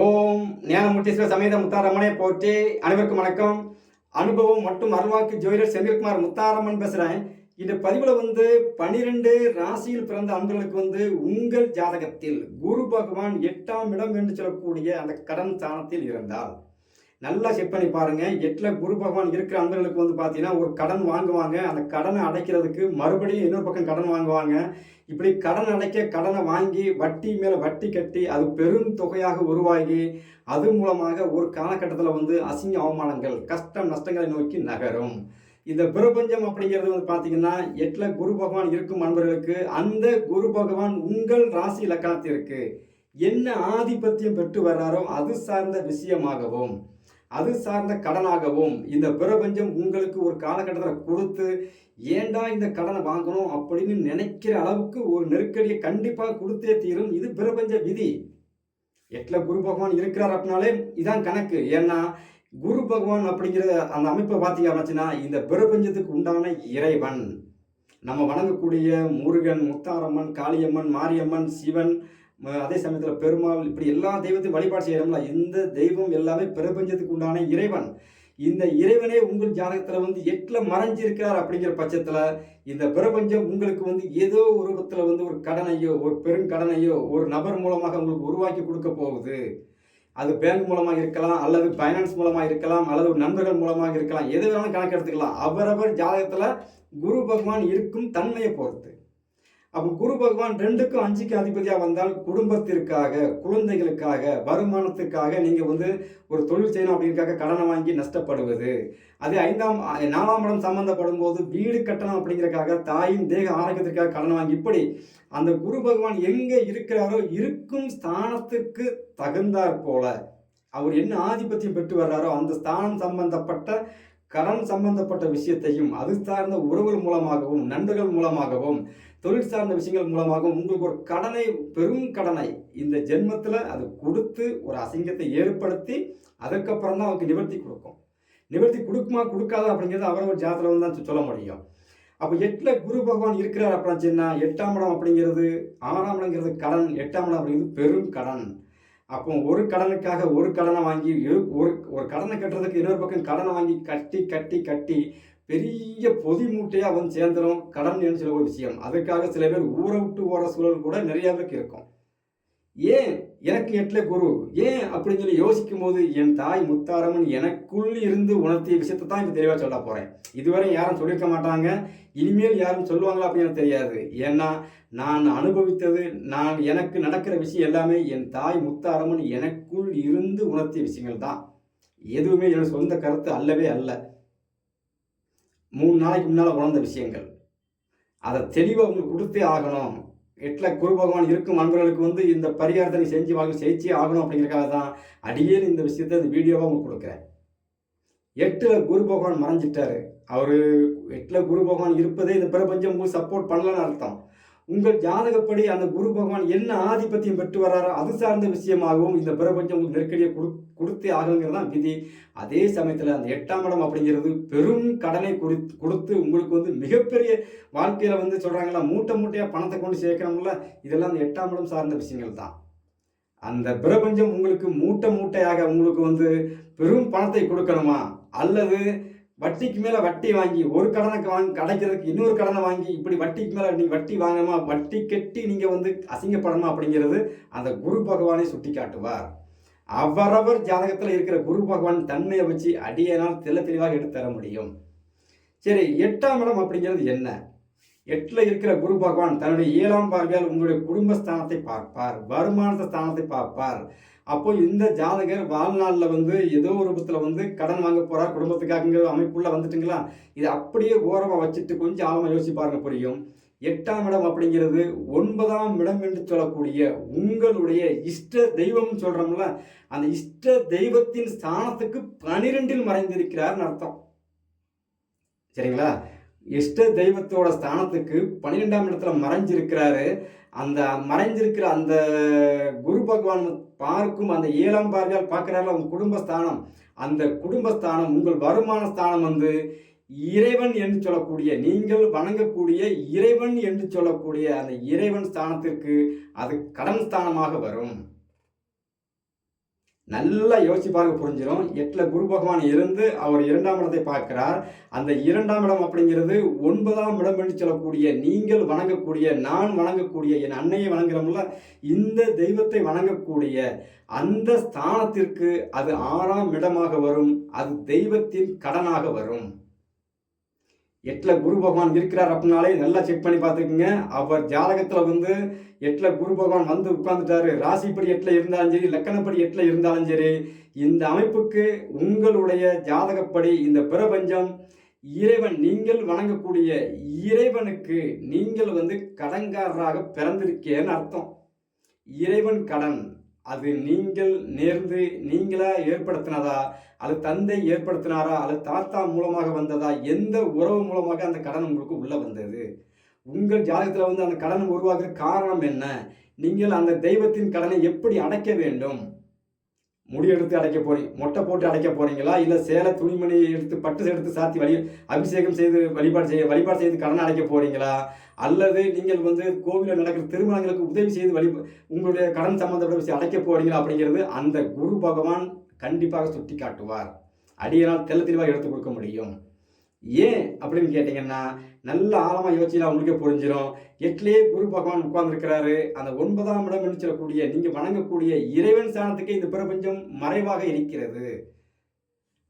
ஓம் ஞானமுட்டீஸ்வர சமேத முத்தாரம்மனை போற்றி அனைவருக்கும் வணக்கம். அனுபவம் மற்றும் அருள்வாக்கு ஜோதிடர் செந்தில்குமார் முத்தாரம்மன் பேசுகிறேன் இந்த பதிவில் வந்து பனிரெண்டு ராசியில் பிறந்த அன்பர்களுக்கு வந்து உங்கள் ஜாதகத்தில் குரு பகவான் எட்டாம் இடம் என்று சொல்லக்கூடிய அந்த கடன் ஸ்தானத்தில் இருந்தால் நல்லா செக் பண்ணி பாருங்கள் எட்டில் குரு பகவான் இருக்கிற அன்பர்களுக்கு வந்து பார்த்தீங்கன்னா ஒரு கடன் வாங்குவாங்க. அந்த கடனை அடைக்கிறதுக்கு மறுபடியும் இன்னொரு பக்கம் கடன் வாங்குவாங்க. இப்படி கடன் அடைக்க கடனை வாங்கி வட்டி மேலே வட்டி கட்டி அது பெரும் தொகையாக உருவாகி அது மூலமாக ஒரு காலகட்டத்தில் வந்து அசிங்க அவமானங்கள் கஷ்டம் நஷ்டங்களை நோக்கி நகரும். இந்த பிரபஞ்சம் அப்படிங்கிறது வந்து பார்த்தீங்கன்னா எட்டில் குரு பகவான் இருக்கும் அன்பர்களுக்கு அந்த குரு பகவான் உங்கள் ராசி இலக்கணத்திற்கு என்ன ஆதிபத்தியம் பெற்று வர்றாரோ அது சார்ந்த விஷயமாகவும் அது சார்ந்த கடனாகவும் இந்த பிரபஞ்சம் உங்களுக்கு ஒரு காலகட்டத்தில் கொடுத்து ஏன்டா இந்த கடனை வாங்கணும் அப்படின்னு நினைக்கிற அளவுக்கு ஒரு நெருக்கடியை கண்டிப்பாக கொடுத்தே தீரும். இது பிரபஞ்ச விதி. எட்டில் குரு பகவான் இருக்கிறார் அப்படின்னாலே இதான் கணக்கு. ஏன்னா குரு பகவான் அப்படிங்கிற அந்த அமைப்பை பார்த்தீங்க அப்படின்னா இந்த பிரபஞ்சத்துக்கு உண்டான இறைவன். நம்ம வணங்கக்கூடிய முருகன் முத்தாரம்மன் காளியம்மன் மாரியம்மன் சிவன் அதே சமயத்தில் பெருமாள் இப்படி எல்லா தெய்வத்தையும் வழிபாடு செய்யறோம்ல இந்த தெய்வம் எல்லாமே பிரபஞ்சத்துக்கு உண்டான இறைவன். இந்த இறைவனே உங்கள் ஜாதகத்தில் வந்து எட்டில் மறைஞ்சிருக்கிறார் அப்படிங்கிற பட்சத்தில் இந்த பிரபஞ்சம் உங்களுக்கு வந்து ஏதோ ஒரு விதத்தில் வந்து ஒரு கடனையோ ஒரு பெருங்கடனையோ ஒரு நபர் மூலமாக உங்களுக்கு உருவாக்கி கொடுக்க போகுது. அது பேங்க் மூலமாக இருக்கலாம் அல்லது ஃபைனான்ஸ் மூலமாக இருக்கலாம் அல்லது நண்பர்கள் மூலமாக இருக்கலாம் எது வேணாலும் கணக்கு எடுத்துக்கலாம் அவரவர் ஜாதகத்தில் குரு பகவான் இருக்கும் தன்மையை பொறுத்து. அப்போ குரு பகவான் ரெண்டுக்கும் அஞ்சுக்கு அதிபதியாக வந்தால் குடும்பத்திற்காக குழந்தைகளுக்காக வருமானத்துக்காக நீங்கள் வந்து ஒரு தொழில் செய்யணும் அப்படிங்கிறக்காக கடனை வாங்கி நஷ்டப்படுவது. அதே ஐந்தாம் நாலாம் இடம் சம்மந்தப்படும் போது வீடு கட்டணும் அப்படிங்கிறக்காக தாயின் தேக ஆரோக்கியத்திற்காக கடன் வாங்கி இப்படி அந்த குரு பகவான் எங்கே இருக்கிறாரோ இருக்கும் ஸ்தானத்துக்கு தகுந்தாற் போல. அவர் என்ன ஆதிபத்தியம் பெற்று வர்றாரோ அந்த ஸ்தானம் சம்பந்தப்பட்ட கடன் சம்பந்தப்பட்ட விஷயத்தையும் அது சார்ந்த உறவுகள் மூலமாகவும் நண்பர்கள் மூலமாகவும் தொழில் சார்ந்த விஷயங்கள் மூலமாகவும் உங்களுக்கு ஒரு கடனை பெரும் கடனை இந்த ஜென்மத்தில் அது கொடுத்து ஒரு அசிங்கத்தை ஏற்படுத்தி அதுக்கப்புறம் தான் அவருக்கு நிவர்த்தி கொடுக்கும். நிவர்த்தி கொடுக்குமா கொடுக்காதா அப்படிங்கிறது அவரவர் ஜாதத்தில் வந்து தான் சொல்ல முடியும். அப்போ எட்டில் குரு பகவான் இருக்கிறார் அப்படின்னு சொன்னால் எட்டாம் இடம் அப்படிங்கிறது ஆறாம் இடங்கிறது கடன் எட்டாம் இடம் அப்படிங்கிறது பெரும் கடன். அப்போ ஒரு கடனுக்காக ஒரு கடனை வாங்கி ஒரு ஒரு கடனை கட்டுறதுக்கு இன்னொரு பக்கம் கடனை வாங்கி கட்டி கட்டி கட்டி பெரிய பொதி மூட்டையாக வந்து சேர்ந்துடும் கடன் சொல்ல ஒரு விஷயம். அதுக்காக சில பேர் ஊரை விட்டு ஓர சூழல் கூட நிறைய பேருக்கு இருக்கும். ஏன் எனக்கு எட்டில் குரு? ஏன் அப்படின்னு சொல்லி யோசிக்கும் போது என் தாய் முத்தாரம்மன் எனக்குள் இருந்து உணர்த்திய விஷயத்தை தான் இப்போ தெளிவாக சொல்ல போகிறேன் இதுவரை யாரும் சொல்லியிருக்க மாட்டாங்க. இனிமேல் யாரும் சொல்லுவாங்களா அப்படின்னு எனக்கு தெரியாது. ஏன்னா நான் அனுபவித்தது நான் எனக்கு நடக்கிற விஷயம் எல்லாமே என் தாய் முத்தாரம்மன் எனக்குள் இருந்து உணர்த்திய விஷயங்கள் தான். எதுவுமே என்னோட சொந்த கருத்து அல்லவே அல்ல. மூணு நாளைக்கு முன்னால் உணர்ந்த விஷயங்கள். அதை தெளிவாக உங்களுக்கு கொடுத்தே ஆகணும். எட்டில் குரு பகவான் இருக்கும் அன்பர்களுக்கு வந்து இந்த பரிகாரத்தை நீ செஞ்சு வாங்க செய்ச்சே ஆகணும் அப்படிங்கிறக்காக தான் அடியேன் இந்த விஷயத்தை இந்த வீடியோவாக உங்களுக்கு கொடுக்குறேன். எட்டில் குரு பகவான் மறைஞ்சிட்டாரு. அவர் எட்டில் குரு பகவான் இருப்பதே இந்த பிரபஞ்சம் சப்போர்ட் பண்ணலன்னு அர்த்தம். உங்கள் ஜாதகப்படி அந்த குரு பகவான் என்ன ஆதிபத்தியம் பெற்று வர்றாரோ அது சார்ந்த விஷயமாகவும் இந்த பிரபஞ்சம் உங்களுக்கு நெருக்கடியை கொடு கொடுத்தே ஆகுங்கிறது தான் விதி. அதே சமயத்தில் அந்த எட்டாம் இடம் அப்படிங்கிறது பெரும் கடனை குறி கொடுத்து உங்களுக்கு வந்து மிகப்பெரிய வாழ்க்கையில் வந்து சொல்கிறாங்களா மூட்டை மூட்டையாக பணத்தை கொண்டு சேர்க்கணும்ல இதெல்லாம் அந்த எட்டாம் இடம் சார்ந்த விஷயங்கள் தான். அந்த பிரபஞ்சம் உங்களுக்கு மூட்டை மூட்டையாக உங்களுக்கு வந்து பெரும் பணத்தை கொடுக்கணுமா? அல்லது வட்டிக்கு மேலே வட்டி வாங்கி ஒரு கடனுக்கு வாங்கி கிடைக்கிறதுக்கு இன்னொரு கடனை வாங்கி இப்படி வட்டிக்கு மேலே நீங்கள் வட்டி வாங்கணுமா? வட்டி கட்டி நீங்கள் வந்து அசிங்கப்படணுமா அப்படிங்கிறது அந்த குரு பகவானை சுட்டி காட்டுவார் அவரவர் ஜாதகத்தில் இருக்கிற குரு பகவான் தன்மையை வச்சு அடியனால் தெள்ள தெளிவாக எடுத்து தர முடியும். சரி எட்டாம் இடம் அப்படிங்கிறது என்ன? எட்டில் இருக்கிற குரு பகவான் தன்னுடைய ஏழாம் பார்வையால் உங்களுடைய குடும்பஸ்தானத்தை பார்ப்பார் வருமானத்த ஸ்தானத்தை பார்ப்பார். அப்போ இந்த ஜாதகர் வாழ்நாளில் வந்து ஏதோ ஒரு விதத்தில் வந்து கடன் வாங்க போகிறார் குடும்பத்துக்காகங்கிற அமைப்புள்ள வந்துட்டுங்களா? இது அப்படியே ஓரமாக வச்சுட்டு கொஞ்சம் ஆழமாக யோசிச்சு பாருங்க புரியும். எட்டாம் இடம் அப்படிங்கிறது ஒன்பதாம் இடம் என்று சொல்லக்கூடிய உங்களுடைய இஷ்ட தெய்வம் சொல்கிறோம்ல அந்த இஷ்ட தெய்வத்தின் ஸ்தானத்துக்கு பனிரெண்டில் மறைந்திருக்கிறார்னு அர்த்தம். சரிங்களா? இஷ்ட தெய்வத்தோட ஸ்தானத்துக்கு பன்னிரெண்டாம் இடத்துல மறைஞ்சிருக்கிறாரு. அந்த மறைஞ்சிருக்கிற அந்த குரு பகவான் பார்க்கும் அந்த ஏழாம் பார்வையால் பார்க்குறாரு உங்க குடும்பஸ்தானம் அந்த குடும்பஸ்தானம் உங்கள் வருமான ஸ்தானம் வந்து இறைவன் என்று சொல்லக்கூடிய நீங்கள் வணங்கக்கூடிய இறைவன் என்று சொல்லக்கூடிய அந்த இறைவன் ஸ்தானத்திற்கு அது கடன் ஸ்தானமாக வரும். நல்லா யோசிச்சு பாருங்க புரிஞ்சிடும் எட்டில் குரு பகவான் இருந்து அவர் இரண்டாம் இடத்தை பார்க்கிறார். அந்த இரண்டாம் இடம் அப்படிங்கிறது ஒன்பதாம் இடம் என்று சொல்லக்கூடிய நீங்கள் வணங்கக்கூடிய நான் வணங்கக்கூடிய என் அன்னையை வணங்குறோம்ல இந்த தெய்வத்தை வணங்கக்கூடிய அந்த ஸ்தானத்திற்கு அது ஆறாம் இடமாக வரும். அது தெய்வத்தின் கடனாக வரும். எட்டில் குரு பகவான் இருக்கிறார் அப்படின்னாலே நல்லா செக் பண்ணி பார்த்துக்குங்க. அவர் ஜாதகத்தில் வந்து எட்டில் குரு பகவான் வந்து உட்காந்துட்டாரு ராசிப்படி எட்டில் இருந்தாலும் சரி லக்கணப்படி எட்டில் இருந்தாலும் சரி இந்த அமைப்புக்கு உங்களுடைய ஜாதகப்படி இந்த பிரபஞ்சம் இறைவன் நீங்கள் வணங்கக்கூடிய இறைவனுக்கு நீங்கள் வந்து கடன்காரராக பிறந்திருக்கேன்னு அர்த்தம். இறைவன் கடன் அது நீங்கள் நேர்ந்து நீங்களா ஏற்படுத்தினதா? அல்லது தந்தை ஏற்படுத்தினாரா? அல்லது தாத்தா மூலமாக வந்ததா? எந்த உறவு மூலமாக அந்த கடன் உங்களுக்கு உள்ள வந்தது? உங்கள் ஜாதகத்தில் வந்து அந்த கடன் உருவாகிற காரணம் என்ன? நீங்கள் அந்த தெய்வத்தின் கடனை எப்படி அடைக்க வேண்டும்? முடி எடுத்து அடைக்க போறீங்க மொட்டை போட்டு அடைக்க போறீங்களா? இல்லை சேலை துணிமணி எடுத்து பட்டு எடுத்து சாத்தி வழி அபிஷேகம் செய்து வழிபாடு செய்ய வழிபாடு செய்து கடன் அடைக்க போறீங்களா? அல்லது நீங்கள் வந்து கோவிலில் நடக்கிற திருமணங்களுக்கு உதவி செய்து வழி உங்களுடைய கடன் சம்பந்தப்பட்ட விஷயம் அடைக்க போறீங்களா அப்படிங்கிறது அந்த குரு பகவான் கண்டிப்பாக சுட்டி காட்டுவார் அடியனால் தெல்ல தெளிவாக எடுத்து கொடுக்க முடியும். ஏன் அப்படின்னு கேட்டிங்கன்னா நல்ல ஆழமாக யோசிச்சா உங்களுக்கே புரிஞ்சிடும் எட்லேயே குரு பகவான் உட்கார்ந்துருக்கிறாரு. அந்த ஒன்பதாம் இடம் சொல்லக்கூடிய நீங்கள் வணங்கக்கூடிய இறைவன் ஸ்தானத்துக்கே இந்த பிரபஞ்சம் மறைவாக இருக்கிறது.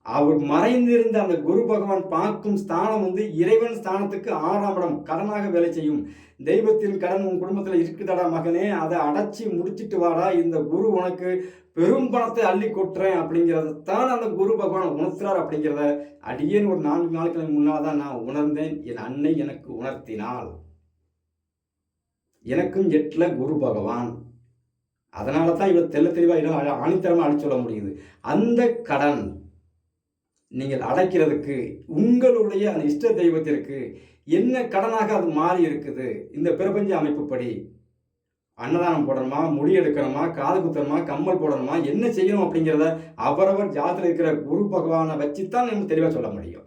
அவர் மறைந்திருந்த அந்த குரு பகவான் பார்க்கும் ஸ்தானம் வந்து இறைவன் ஸ்தானத்துக்கு ஆறாம் இடம் கடனாக வேலை செய்யும். தெய்வத்தின் கடன் உன் குடும்பத்தில் இருக்குதடா மகனே அதை அடைச்சி முடிச்சிட்டு வாடா இந்த குரு உனக்கு பெரும் பணத்தை அள்ளி கொட்டுறேன் அப்படிங்கிறத தான் அந்த குரு பகவான் உணர்த்துறார் அப்படிங்கிறத அடியேன் ஒரு நான்கு நாட்களுக்கு முன்னால் தான் நான் உணர்ந்தேன். என் அன்னை எனக்கு உணர்த்தினாள். எனக்கும் எட்டில் குரு பகவான். அதனால தான் இவ்வளோ தெல்ல தெளிவாக ஆணித்தரமாக அடிச்சு சொல்ல முடியுது. அந்த கடன் நீங்கள் அடைக்கிறதுக்கு உங்களுடைய அந்த இஷ்ட தெய்வத்திற்கு என்ன கடனாக அது மாறி இருக்குது? இந்த பிரபஞ்ச அமைப்புப்படி அன்னதானம் போடணுமா முடி எடுக்கணுமா காது குத்தணுமா கம்மல் போடணுமா என்ன செய்யணும் அப்படிங்கிறத அவரவர் ஜாதத்தில் இருக்கிற குரு பகவானை வச்சு தான் நம்ம தெளிவாக சொல்ல முடியும்.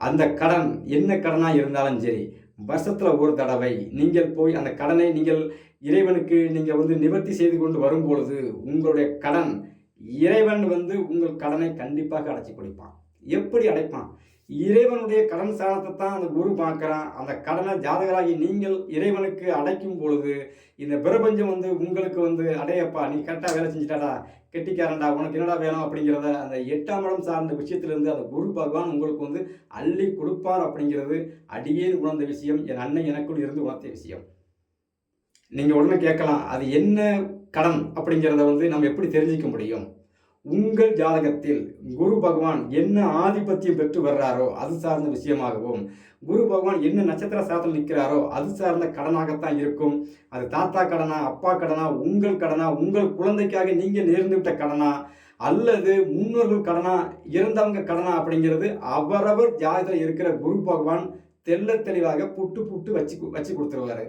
அந்த கடன் என்ன கடனாக இருந்தாலும் சரி வருஷத்தில் ஒரு தடவை நீங்கள் போய் அந்த கடனை நீங்கள் இறைவனுக்கு நீங்கள் வந்து நிவர்த்தி செய்து கொண்டு வரும் பொழுது உங்களுடைய கடன் இறைவன் வந்து உங்கள் கடனை கண்டிப்பாக அடைச்சி கொடுப்பான். எப்படி அடைப்பான்? இறைவனுடைய கடன் சாணத்தை தான் அந்த குரு பார்க்குறான். அந்த கடனை ஜாதகராகி நீங்கள் இறைவனுக்கு அடைக்கும் பொழுது இந்த பிரபஞ்சம் வந்து உங்களுக்கு வந்து அடையப்பா நீ கரெக்டாக வேலை செஞ்சிட்டாடா கெட்டிக்காரன்டா உனக்கு என்னடா வேணும் அப்படிங்கிறத அந்த எட்டாம் இடம் சார்ந்த விஷயத்திலிருந்து அந்த குரு பகவான் உங்களுக்கு வந்து அள்ளி கொடுப்பார் அப்படிங்கிறது அடியேன் உணர்ந்த விஷயம். என் அன்னை எனக்குள் இருந்து உணர்த்த விஷயம். நீங்கள் உடனே கேட்கலாம் அது என்ன கடன் அப்படிங்கிறத வந்து நம்ம எப்படி தெரிஞ்சிக்க முடியும்? உங்கள் ஜாதகத்தில் குரு பகவான் என்ன ஆதிபத்தியம் பெற்று வர்றாரோ அது சார்ந்த விஷயமாகவும் குரு பகவான் என்ன நட்சத்திர சாதத்தில் நிற்கிறாரோ அது சார்ந்த கடனாகத்தான் இருக்கும். அது தாத்தா கடனா அப்பா கடனா உங்கள் கடனா உங்கள் குழந்தைக்காக நீங்கள் நேர்ந்து விட்ட கடனா அல்லது முன்னோர்கள் கடனா இறந்தவங்க கடனா அப்படிங்கிறது அவரவர் ஜாதகத்தில் இருக்கிற குரு பகவான் தெல்ல தெளிவாக புட்டு புட்டு வச்சு வச்சு கொடுத்துருவாரு.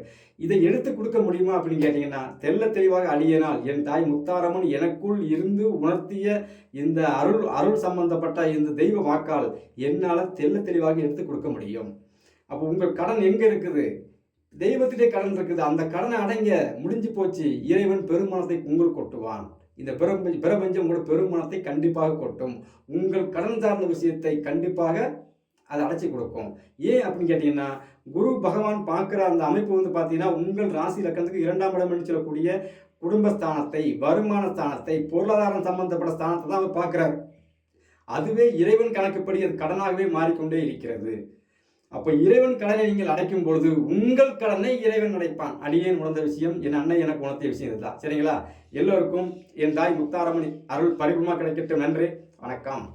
இதை எடுத்து கொடுக்க முடியுமா அப்படின்னு கேட்டிங்கன்னா தெல்ல தெளிவாக அழியனால் என் தாய் முத்தாரம்மன் எனக்குள் இருந்து உணர்த்திய இந்த அருள் அருள் சம்பந்தப்பட்ட இந்த தெய்வ வாக்கால் என்னால் தெல்ல தெளிவாக எடுத்து கொடுக்க முடியும். அப்போ உங்கள் கடன் எங்கே இருக்குது? தெய்வத்திலே கடன் இருக்குது. அந்த கடனை அடைங்க. முடிஞ்சு போச்சு. இறைவன் பெருமானத்தை உங்கள் கொட்டுவான். இந்த பிரபஞ்ச பிரபஞ்சம் உங்களோட பெருமானத்தை கண்டிப்பாக கொட்டும். உங்கள் கடன் சார்ந்த விஷயத்தை கண்டிப்பாக அதை அடைச்சி கொடுக்கும். ஏன் அப்படின்னு கேட்டிங்கன்னா குரு பகவான் பார்க்குற அந்த அமைப்பு வந்து பார்த்தீங்கன்னா உங்கள் ராசி லக்கணத்துக்கு இரண்டாம் இடம்னு சொல்லக்கூடிய குடும்பஸ்தானத்தை வருமான ஸ்தானத்தை பொருளாதாரம் சம்பந்தப்பட்ட ஸ்தானத்தை தான் அவர் பார்க்குறாரு. அதுவே இறைவன் கணக்குப்படி அது கடனாகவே மாறிக்கொண்டே இருக்கிறது. அப்போ இறைவன் கடனை நீங்கள் அடைக்கும் பொழுது உங்கள் கடனை இறைவன் அடைப்பான். அடியேன் உணர்ந்த விஷயம் என் அன்னை எனக்கு உணர்த்திய விஷயம் இதுதான். சரிங்களா? எல்லோருக்கும் என் தாய் முத்தாரமணி அருள் பரிபூர்ணமாக கிடைக்கட்டும். நன்றி. வணக்கம்.